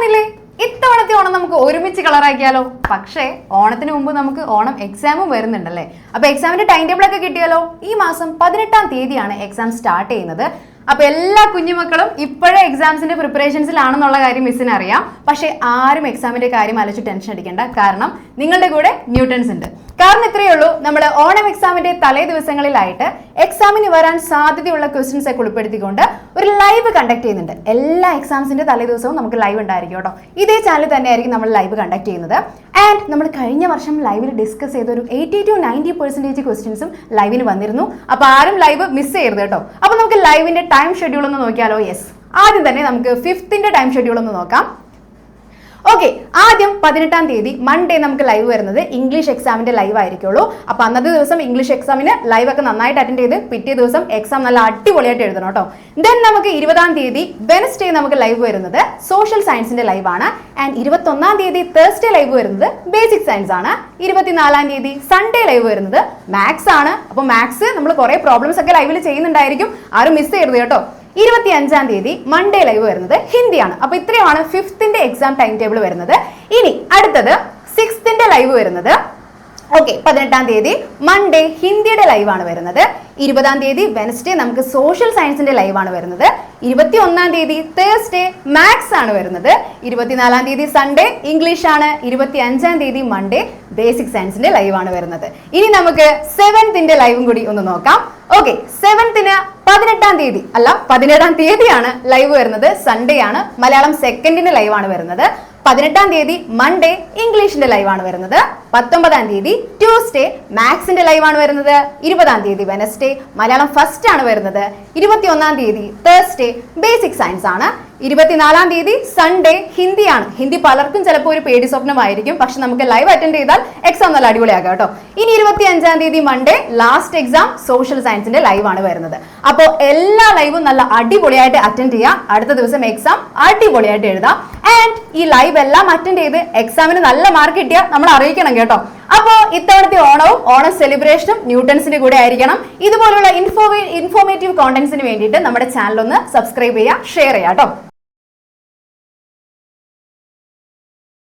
വന്നില്ലേ ഇത്തവണത്തെ ഓണം നമുക്ക് ഒരുമിച്ച് കളറാക്കിയാലോ പക്ഷേ ഓണത്തിന് മുമ്പ് നമുക്ക് ഓണം എക്സാമും വരുന്നുണ്ടല്ലേ? അപ്പൊ എക്സാമിന്റെ ടൈം ടേബിൾ ഒക്കെ കിട്ടിയാലോ? ഈ മാസം പതിനെട്ടാം തീയതിയാണ് എക്സാം സ്റ്റാർട്ട് ചെയ്യുന്നത്. അപ്പൊ എല്ലാ കുഞ്ഞുമക്കളും ഇപ്പോഴേ എക്സാംസിന്റെ പ്രിപ്പറേഷൻസിലാണെന്നുള്ള കാര്യം മിസ്സിന് അറിയാം. പക്ഷെ ആരും എക്സാമിന്റെ കാര്യം ആലോചിച്ച് ടെൻഷൻ അടിക്കേണ്ട. കാരണം നിങ്ങളുടെ കൂടെ ന്യൂട്ടൺസ് ഉണ്ട്. കാരണം ഇത്രയേ ഉള്ളൂ. നമ്മൾ ഓണം എക്സാമിന്റെ തലേ ദിവസങ്ങളിലായിട്ട് എക്സാമിന് വരാൻ സാധ്യതയുള്ള ക്വസ്റ്റ്യൻസ് ഒക്കെ ഉൾപ്പെടുത്തിക്കൊണ്ട് ഒരു ലൈവ് കണ്ടക്ട് ചെയ്യുന്നുണ്ട്. എല്ലാ എക്സാംസിന്റെ തലേ ദിവസവും നമുക്ക് ലൈവ് ഉണ്ടായിരിക്കും കേട്ടോ. ഇതേ ചാനൽ തന്നെയായിരിക്കും നമ്മൾ ലൈവ് കണ്ടക്ട് ചെയ്യുന്നത്. ആൻഡ് നമ്മൾ കഴിഞ്ഞ വർഷം ലൈവിൽ ഡിസ്കസ് ചെയ്ത ഒരു എയ്റ്റി ടു നയന്റി പെർസെന്റേജ് ക്വസ്റ്റ്യൻസും ലൈവിന് വന്നിരുന്നു. അപ്പോൾ ആരും ലൈവ് മിസ് ചെയ്യരുത് കേട്ടോ. നമുക്ക് ലൈവിന്റെ ടൈം ഷെഡ്യൂൾ ഒന്ന് നോക്കിയാലോ? യെസ് ആദ്യം തന്നെ നമുക്ക് ഫിഫ്ത്തിന്റെ ടൈം ഷെഡ്യൂൾ ഒന്ന് നോക്കാം. ഓക്കെ ആദ്യം പതിനെട്ടാം തീയതി മൺഡേ നമുക്ക് ലൈവ് വരുന്നത് ഇംഗ്ലീഷ് എക്സാമിന്റെ ലൈവ് ആയിരിക്കുള്ളൂ. അപ്പൊ അന്നത്തെ ദിവസം ഇംഗ്ലീഷ് എക്സാമിന് ലൈവ് ഒക്കെ നന്നായിട്ട് അറ്റൻഡ് ചെയ്ത് പിറ്റേ ദിവസം എക്സാം നല്ല അടിപൊളിയായിട്ട് എഴുതണം കേട്ടോ. ദെൻ നമുക്ക് ഇരുപതാം തീയതി വെനസ്ഡേ നമുക്ക് ലൈവ് വരുന്നത് സോഷ്യൽ സയൻസിന്റെ ലൈവ് ആണ്. ആൻഡ് ഇരുപത്തൊന്നാം തീയതി തേഴ്സ്ഡേ ലൈവ് വരുന്നത് ബേസിക് സയൻസ് ആണ്. ഇരുപത്തിനാലാം തീയതി സൺഡേ ലൈവ് വരുന്നത് മാത്സ് ആണ്. അപ്പോൾ മാത്സ് നമ്മൾ കുറെ പ്രോബ്ലംസ് ഒക്കെ ലൈവിൽ ചെയ്യുന്നുണ്ടായിരിക്കും. ആരും മിസ് ചെയ്യരുത് കേട്ടോ. ഇരുപത്തി അഞ്ചാം തീയതി മൺഡേ ലൈവ് വരുന്നത് ഹിന്ദിയാണ്. അപ്പൊ ഇത്രയുമാണ് ഫിഫ്ത്തിന്റെ എക്സാം ടൈം ടേബിൾ വരുന്നത്. ഇനി അടുത്തത് സിക്സ്ത്തിന്റെ ലൈവ് വരുന്നത് ഓക്കെ പതിനെട്ടാം തീയതി മൺഡേ ഹിന്ദിയുടെ ലൈവാണ് വരുന്നത്. ഇരുപതാം തീയതി വെനസ്ഡേ നമുക്ക് സോഷ്യൽ സയൻസിന്റെ ലൈവാണ് വരുന്നത്. ഇരുപത്തി ഒന്നാം തീയതി തേഴ്സ്ഡേ മാത്സ് ആണ് വരുന്നത്. ഇരുപത്തിനാലാം തീയതി സൺഡേ ഇംഗ്ലീഷ് ആണ്. ഇരുപത്തി അഞ്ചാം തീയതി മൺഡേ ബേസിക് സയൻസിന്റെ ലൈവാണ് വരുന്നത്. ഇനി നമുക്ക് സെവൻത്തിന്റെ ലൈവും കൂടി ഒന്ന് നോക്കാം. ഓക്കെ സെവൻത്തിന് പതിനെട്ടാം തീയതി അല്ല പതിനേഴാം തീയതിയാണ് ലൈവ് വരുന്നത്. സൺഡേ ആണ്. മലയാളം സെക്കൻഡിന്റെ ലൈവാണ് വരുന്നത്. പതിനെട്ടാം തീയതി മൺഡേ ഇംഗ്ലീഷിന്റെ ലൈവാണ് വരുന്നത്. പത്തൊമ്പതാം തീയതി ട്യൂസ്ഡേ മാത്സിന്റെ ലൈവാണ് വരുന്നത്. ഇരുപതാം തീയതി വെനസ്ഡേ മലയാളം ഫസ്റ്റ് ആണ് വരുന്നത്. ഇരുപത്തി ഒന്നാം തീയതി തേഴ്സ്ഡേ ബേസിക് സയൻസ് ആണ്. ഇരുപത്തിനാലാം തീയതി സൺഡേ ഹിന്ദിയാണ്. ഹിന്ദി പലർക്കും ചിലപ്പോൾ ഒരു പേടി സ്വപ്നമായിരിക്കും. പക്ഷെ നമുക്ക് ലൈവ് അറ്റൻഡ് ചെയ്താൽ എക്സാം നല്ല അടിപൊളിയാകാം കേട്ടോ. ഇനി ഇരുപത്തി അഞ്ചാം തീയതി മൺഡേ ലാസ്റ്റ് എക്സാം സോഷ്യൽ സയൻസിന്റെ ലൈവ് ആണ് വരുന്നത്. അപ്പോൾ എല്ലാ ലൈവും നല്ല അടിപൊളിയായിട്ട് അറ്റൻഡ് ചെയ്യാം. അടുത്ത ദിവസം എക്സാം അടിപൊളിയായിട്ട് എഴുതാം. ആൻഡ് ഈ ലൈവ് എല്ലാം അറ്റൻഡ് ചെയ്ത് എക്സാമിന് നല്ല മാർക്ക് കിട്ടിയാൽ നമ്മൾ അറിയിക്കണം കേട്ടോ. അപ്പോ ഇത്തവണത്തെ ഓണവും ഓണ സെലിബ്രേഷനും ന്യൂട്ടൺസിന്റെ കൂടെ ആയിരിക്കണം. ഇതുപോലുള്ള ഇൻഫോ ഇൻഫോർമേറ്റീവ് കോണ്ടന്റ്സിന് വേണ്ടിയിട്ട് നമ്മുടെ ചാനൽ ഒന്ന് സബ്സ്ക്രൈബ് ചെയ്യുക ഷെയർ ചെയ്യാം കേട്ടോ.